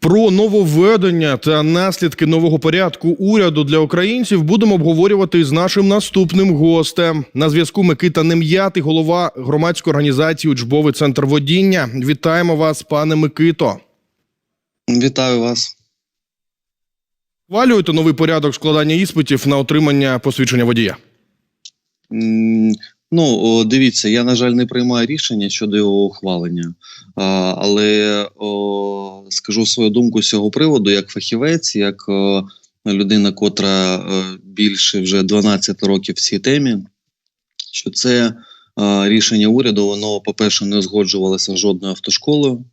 Про нововведення та наслідки нового порядку уряду для українців будемо обговорювати з нашим наступним гостем. На зв'язку Микита Нем'ятий, голова громадської організації Учбовий центр водіння. Вітаємо вас, пане Микито. Вітаю вас. Хвалюєте новий порядок складання іспитів на отримання посвідчення водія. Ну, дивіться, я, на жаль, не приймаю рішення щодо його ухвалення, але скажу свою думку з цього приводу як фахівець, як людина, котра е, більше вже 12 років в цій темі, що це рішення уряду, воно, по-перше, не узгоджувалося з жодною автошколою.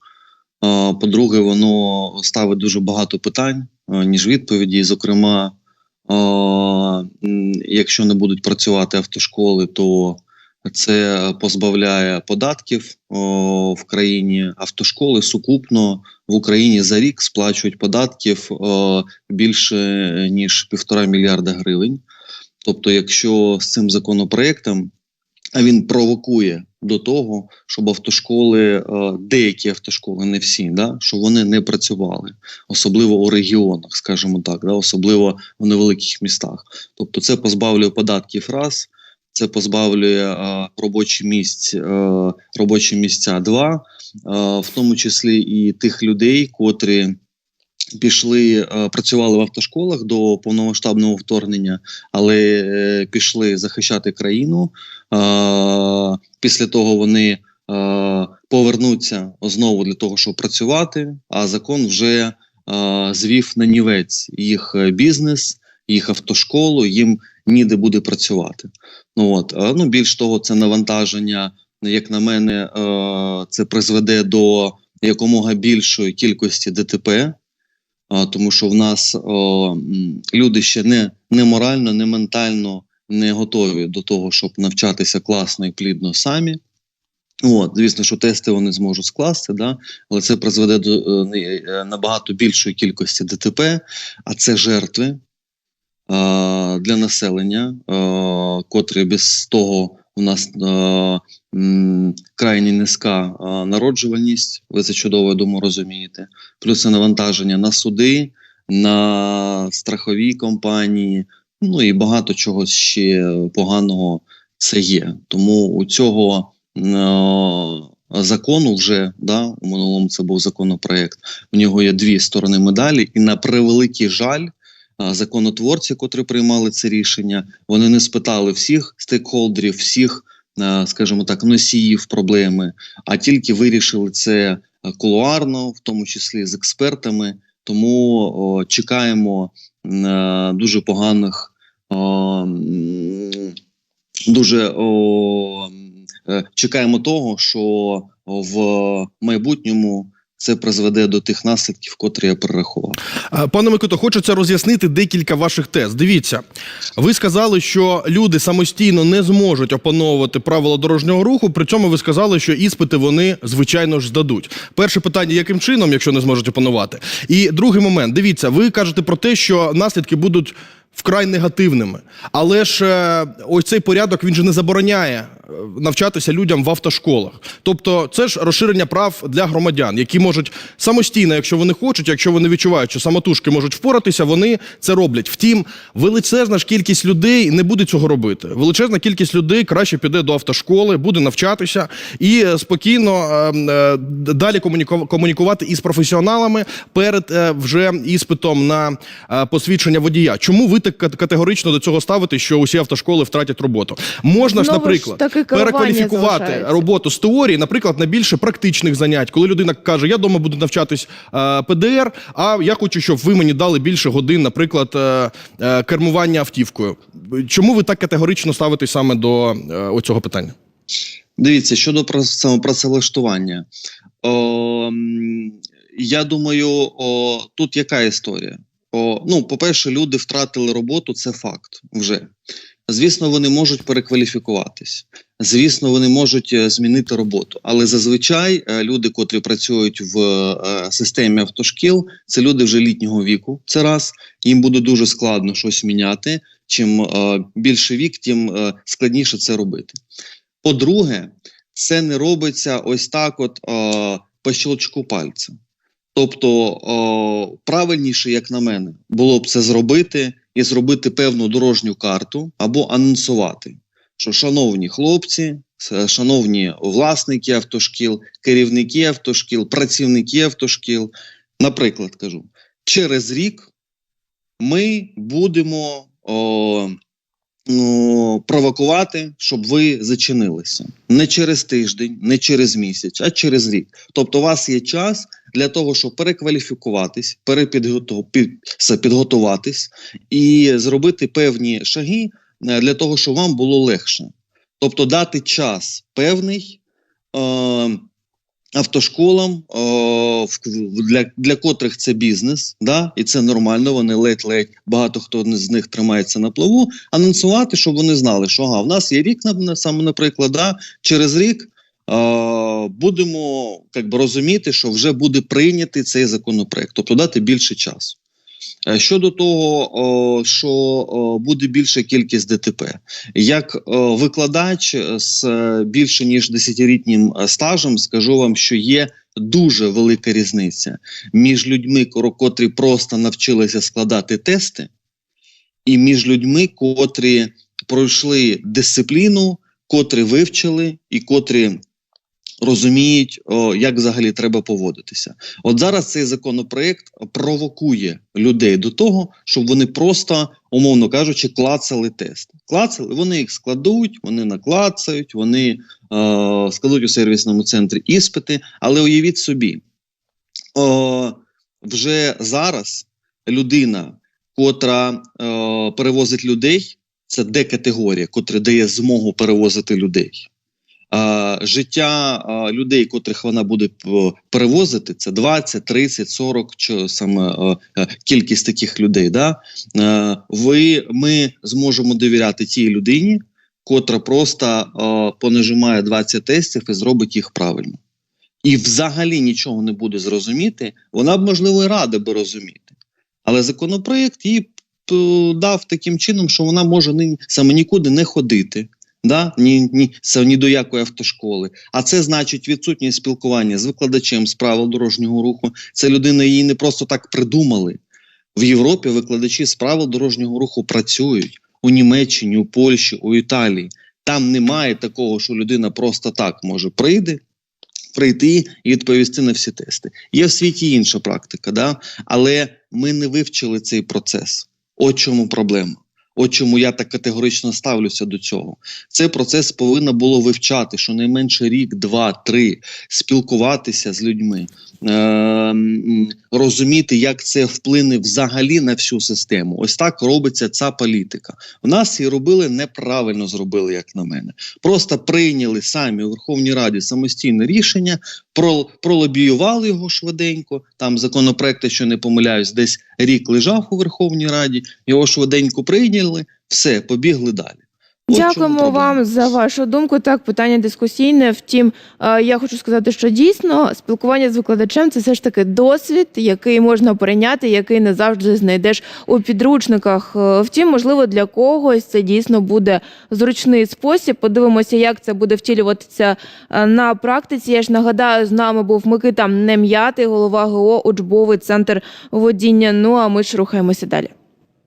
По-друге, воно ставить дуже багато питань, ніж відповіді. Зокрема, якщо не будуть працювати автошколи, то це позбавляє податків в країні. Автошколи сукупно в Україні за рік сплачують податків більше ніж півтора мільярда гривень. Тобто, якщо з цим законопроектом він провокує до того, щоб автошколи, деякі автошколи, не всі, да, щоб вони не працювали, особливо у регіонах, скажімо так, да, особливо в невеликих містах. Тобто, це позбавлює податків раз, це позбавлює е, робочі місць, е, робочі місця два, е, в тому числі і тих людей, котрі. Пішли, працювали в автошколах до повномасштабного вторгнення, але пішли захищати країну. Після того вони повернуться знову для того, щоб працювати. А закон вже звів на нівець їх бізнес, їх автошколу. Їм ніде буде працювати. Ну от е, ну більш того, це навантаження. Як на мене, е, це призведе до якомога більшої кількості ДТП. Тому що в нас о, люди ще не, не морально, не ментально не готові до того, щоб навчатися класно і плідно самі. От, звісно, що тести вони зможуть скласти, да? але це призведе до е, е, набагато більшої кількості ДТП, а це жертви е, для населення, е, котрі без того у нас е, крайні низька е, народжувальність, ви це чудово, я думаю, розумієте. Плюс це навантаження на суди, на страхові компанії, ну і багато чого ще поганого це є. Тому у цього е, закону вже да, у минулому це був законопроект. У нього є дві сторони медалі, і на превеликий жаль. Законотворці, котрі приймали це рішення, вони не спитали всіх стейкхолдерів, всіх, скажімо так, носіїв проблеми, а тільки вирішили це кулуарно, в тому числі з експертами. Тому о, чекаємо е, дуже поганих, о, дуже о, е, чекаємо того, що в майбутньому це призведе до тих наслідків, котрі я перерахував. Пане Микито, хочеться роз'яснити декілька ваших тез. Дивіться, ви сказали, що люди самостійно не зможуть опановувати правила дорожнього руху. При цьому ви сказали, що іспити вони звичайно ж здадуть. Перше питання: яким чином, якщо не зможуть опанувати? І другий момент, дивіться, ви кажете про те, що наслідки будуть. Вкрай негативними, але ж е, ось цей порядок він же не забороняє е, навчатися людям в автошколах. Тобто, це ж розширення прав для громадян, які можуть самостійно, якщо вони хочуть, якщо вони відчувають, що самотужки можуть впоратися, вони це роблять. Втім, величезна ж кількість людей не буде цього робити. Величезна кількість людей краще піде до автошколи, буде навчатися і е, спокійно е, е, далі комуніку- комунікувати із професіоналами перед вже іспитом на посвідчення водія. Чому ви так категорично до цього ставите, що усі автошколи втратять роботу? Можна ж, наприклад, перекваліфікувати залишається. роботу з теорії, наприклад, на більше практичних занять, коли людина каже: Я вдома буду навчатись е, ПДР, а я хочу, щоб ви мені дали більше годин, наприклад, е, е, кермування автівкою. Чому ви так категорично ставитесь саме до е, оцього питання? Дивіться, щодо самопрацевлаштування. О, я думаю, о, тут яка історія? О, ну, по-перше, люди втратили роботу, це факт вже. Звісно, вони можуть перекваліфікуватись. Звісно, вони можуть е, змінити роботу. Але зазвичай е, люди, котрі працюють в е, системі автошкіл, це люди вже літнього віку. Це раз їм буде дуже складно щось міняти. Чим більше вік, тим складніше це робити. По-друге, це не робиться ось так, от по щелчку пальця. Тобто, о, правильніше, як на мене, було б це зробити і зробити певну дорожню карту або анонсувати, що шановні хлопці, шановні власники автошкіл, керівники автошкіл, працівники автошкіл, наприклад, кажу, через рік ми будемо о, ну, провокувати, щоб ви зачинилися не через тиждень, не через місяць, а через рік. Тобто, у вас є час для того, щоб перекваліфікуватись, перепідготов... під... все, підготуватись і зробити певні шаги е, для того, щоб вам було легше. Тобто дати час певний е, автошколам, е, для, для котрих це бізнес, да? і це нормально, вони ледь-ледь, багато хто з них тримається на плаву, анонсувати, щоб вони знали, що ага, в нас є рік, саме, наприклад, да? через рік будемо как би, розуміти, що вже буде прийнятий цей законопроект, тобто дати більше часу. Е, Щодо того, що буде більша кількість ДТП, як викладач з е, більше ніж 10-літнім е, стажем, скажу вам, що є дуже велика різниця між людьми, котрі просто навчилися складати тести, і між людьми, котрі пройшли дисципліну, котрі вивчили і котрі розуміють, як взагалі треба поводитися. От зараз цей законопроект провокує людей до того, щоб вони просто, умовно кажучи, клацали тести. Клацали, вони їх складуть, вони наклацають, вони е, складуть у сервісному центрі іспити. Але уявіть собі, о, вже зараз людина, котра е, перевозить людей, це Д-категорія, котра дає змогу перевозити людей. А, життя людей, котрих вона буде перевозити, це 20, 30, 40 чи саме е, е, кількість таких людей. Да? Е, ви, ми зможемо довіряти тій людині, котра просто е, понажимає 20 тестів і зробить їх правильно. І взагалі нічого не буде зрозуміти, вона б, можливо, і рада би розуміти. Але законопроект їй дав таким чином, що вона може саме нікуди не ходити. Да? Ні, ні, це ні до якої автошколи. А це значить відсутність спілкування з викладачем з правил дорожнього руху. Це людина її не просто так придумали. В Європі викладачі з правил дорожнього руху працюють у Німеччині, у Польщі, у Італії. Там немає такого, що людина просто так може прийти, прийти і відповісти на всі тести. Є в світі інша практика, да? але ми не вивчили цей процес. От чому проблема. От чому я так категорично ставлюся до цього. Цей процес повинно було вивчати щонайменше рік, два, три, спілкуватися з людьми, е- розуміти, як це вплине взагалі на всю систему. Ось так робиться ця політика. У нас її робили неправильно, зробили, як на мене. Просто прийняли самі у Верховній Раді самостійне рішення, пролобіювали його швиденько. Там законопроект, якщо не помиляюсь, десь рік лежав у Верховній Раді, його швиденько прийняли, все, побігли далі. Дякуємо вам за вашу думку. Так, питання дискусійне. Втім, е, я хочу сказати, що дійсно спілкування з викладачем це все ж таки досвід, який можна перейняти, який не завжди знайдеш у підручниках. Е, Втім, можливо, для когось це дійсно буде зручний спосіб. Подивимося, як це буде втілюватися е, на практиці. Я ж нагадаю, з нами був Микита Нем'ятий, голова ГО учбовий центр водіння. Ну а ми ж рухаємося далі.